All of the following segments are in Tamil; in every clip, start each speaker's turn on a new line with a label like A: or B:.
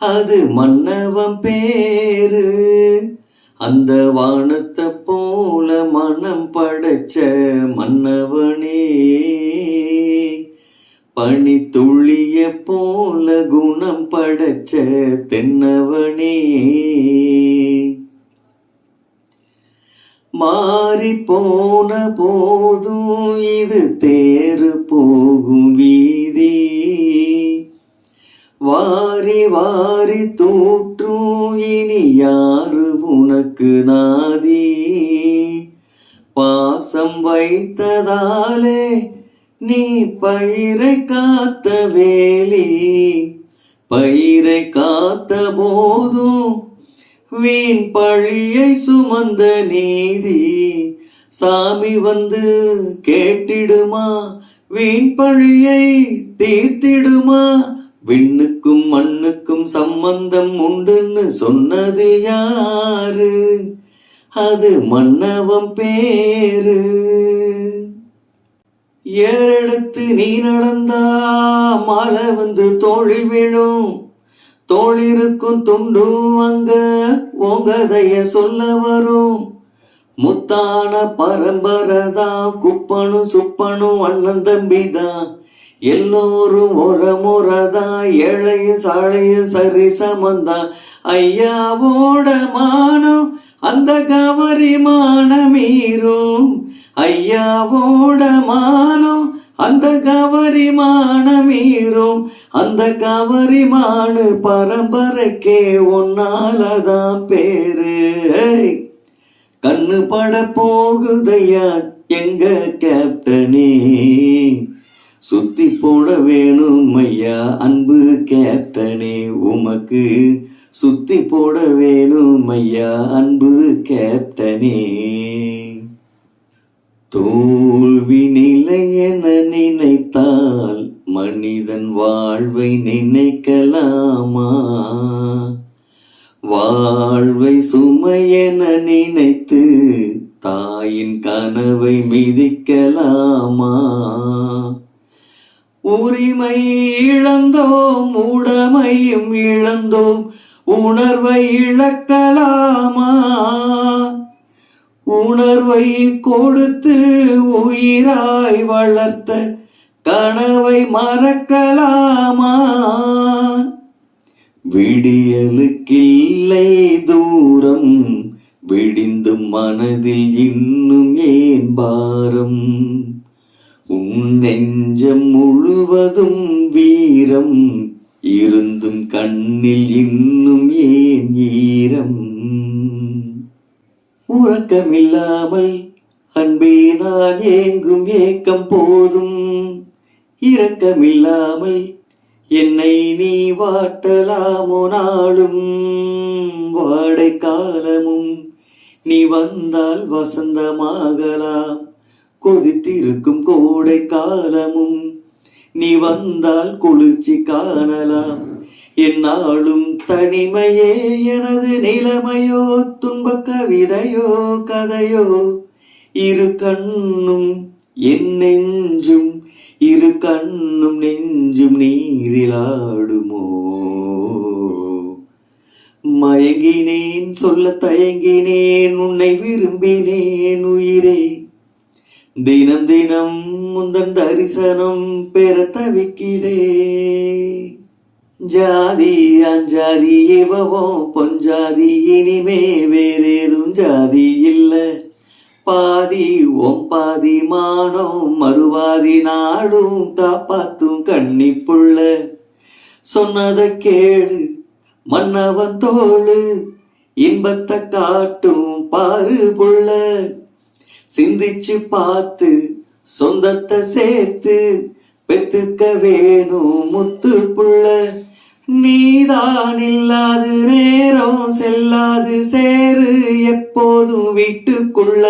A: அது மன்னவன் பேரு. அந்த வானத்தை போல மனம் படைச்ச மன்னவனே. பனி துளிய போல குணம் படைச்ச தென்னவனே. மாறி போன போதும் இது தேறு போகும் வீதி. வாரி வாரி தூற்றும் இனி யாரு உனக்கு நாதி? பாசம் வைத்ததாலே நீ பயிரை காத்த வேலி. பயிரை காத்த போதும் வீண் பழியை சுமந்த நீதி. சாமி வந்து கேட்டிடுமா? வீண் பழியை தீர்த்திடுமா? விண்ணுக்கும் மண்ணுக்கும் சம்பந்தம் உண்டுன்னு சொன்னது யாரு? அது மன்னவம் பேரு. ஏறெடுத்து நீ நடந்தா மாலை வந்து தோழி விழும். தோளிருக்கும் துண்டும் அங்க உங்கதைய சொல்ல வரும். முத்தான பரம்பரை தான் குப்பனும் சுப்பனும் அண்ணன் தம்பி தான் எல்லோரும் ஒரு முறைதான் ஏழையும் சாழையும் சரி சமந்தான் ஐயாவோட மானம் அந்த கவரி மானமீரும் ஐயாவோட மானம் அந்த கவரி மானமீரும் அந்த கவரி மானு பரம்பரைக்கே ஒன்னாலதான் பேரு. கண்ணு பட போகுதையா எங்க கேப்டனே? சுத்தி போட வேணும் ஐயா அன்பு கேப்டனே உமக்கு சுத்தி போட வேணும் ஐயா அன்பு கேப்டனே. தோல்வி நிலை என நினைத்தால் மனிதன் வாழ்வை நினைக்கலாமா? வாழ்வை சுமையென நினைத்து தாயின் கனவை மிதிக்கலாமா? உரிமை இழந்தோம் உடமையும் இழந்தோம் உணர்வை இழக்கலாமா? உணர்வை கொடுத்து உயிராய் வளர்த்த கனவை மறக்கலாமா? விடியலுக்கில்லை தூரம் விடிந்தும் மனதில் இன்னும் ஏன் பாரம்? உன் நெஞ்சம் முழுவதும் வீரம் இருந்தும் கண்ணில் இன்னும் ஏன் ஈரம்? உறக்கமில்லாமல் அன்பே நான் ஏங்கும் ஏக்கம் போதும். இரக்கமில்லாமல் என்னை நீ வாட்டலாமோ நாளும். வாடை காலமும் நீ வந்தால் வசந்தமாகலாம். கொதித்திருக்கும் கோடை காலமும் நீ வந்தால் குளிர்ச்சி காணலாம். என்னாலும் தனிமையே எனது நிலைமையோ துன்பக் கவிதையோ கதையோ. இரு கண்ணும் என் நெஞ்சும் இரு கண்ணும் நெஞ்சும் நீரிலாடுமோ. மயங்கினேன் சொல்ல தயங்கினேன் உன்னை விரும்பினேன் உயிரே. தினம் தினம் முந்தன் தரிசனம் பெற தவிக்கிறே ஜாதி அஞ்சாதி இவவோ பொஞ்சாதி இனிமே வேறேதும் ஜாதி இல்ல. பாதி ஓம் பாதி மானோ மறுவாதி நாளும் தாப்பாத்தும் கண்ணிப்புள்ள. சொன்னத கேளு மன்னவன் தோளு இன்பத்தை காட்டும் பாரு புள்ள. சிந்திச்சு பார்த்து சொந்தத்தை சேர்த்து பெத்துக்க வேணும் முத்து புள்ள நீதான் இல்லாது நேரம் செல்லாது சேரு எப்போதும் வீட்டுக்குள்ள.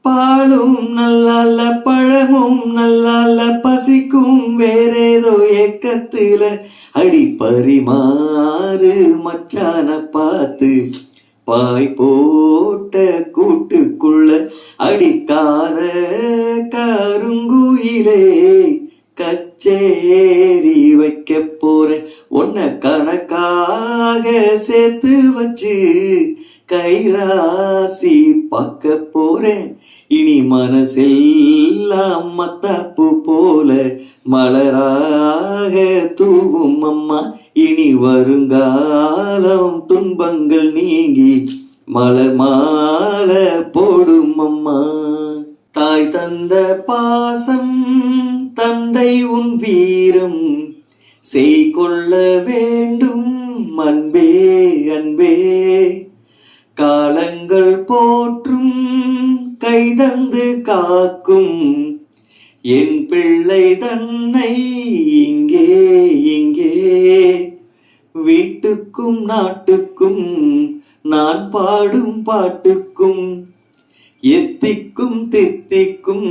A: பாலும் நல்லால பழமும் நல்லால பசிக்கும் வேறேதோ ஏக்கத்துல. அடி பரிமாறு மச்சான பார்த்து பாய் போட்ட கூட்டுக்குள்ள அடிக்கார கருங்குயிலே கச்சேரி வைக்க போற உன்னை கணக்காக சேர்த்து வச்சு கைராசி பார்க்க போறேன் இனி மனசெல்லாம் மத்தாப்பு போல மலராக தூவும் அம்மா. இனி வருங்காலம் துன்பங்கள் நீங்கி மலர் மால போடும் அம்மா. தாய் தந்த பாசம் தந்தை உன் வீரம். செய்கொள்ள வேண்டும் அன்பே அன்பே. காலங்கள் போற்றும் கைதந்து காக்கும். என் பிள்ளை தன்னை இங்கே இங்கே. வீட்டுக்கும் நாட்டுக்கும் நான் பாடும் பாட்டுக்கும் எத்திக்கும் தித்திக்கும்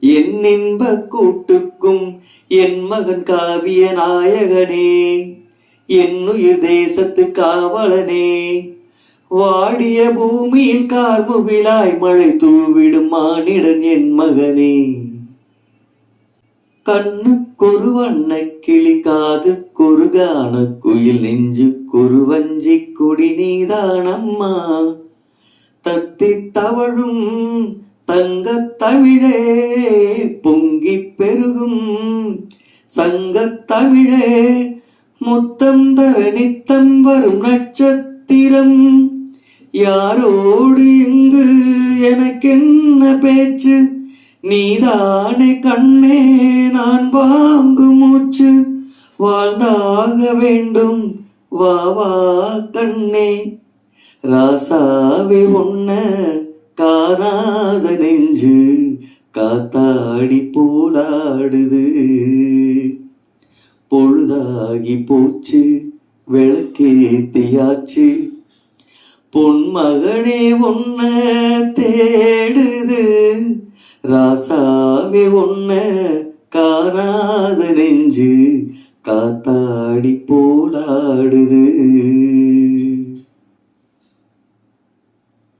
A: என் இன்ப கூட்டுக்கும் என் மகன் காவிய நாயகனே என்னுயிர் தேசத்து காவலனே. வாடிய பூமியில் கார்முகிலாய் மழை தூவிடும் மானிடன் என் மகனே. கண்ணுக்கொரு வண்ணக் கிளி காதுக்கொரு கான குயில் நெஞ்சுக்கொரு வஞ்சி கொடி நீதானம்மா. தத்தி தவழும் தங்க தமிழே பொங்கி பெருகும் சங்க தமிழே முத்தம் தர நித்தம் வரும் நட்சத்திரம். யாரோடு இங்கு எனக்கென்ன பேச்சு? நீதானே கண்ணே ஆராத நெஞ்சு காத்தாடி போலாடுது. பொழுதாகி போச்சு விளக்கேத்தியாச்சு பொன்மகனே உன்ன தேடுது ராசாவே உன்ன காணாத நெஞ்சு காத்தாடி போலாடுது.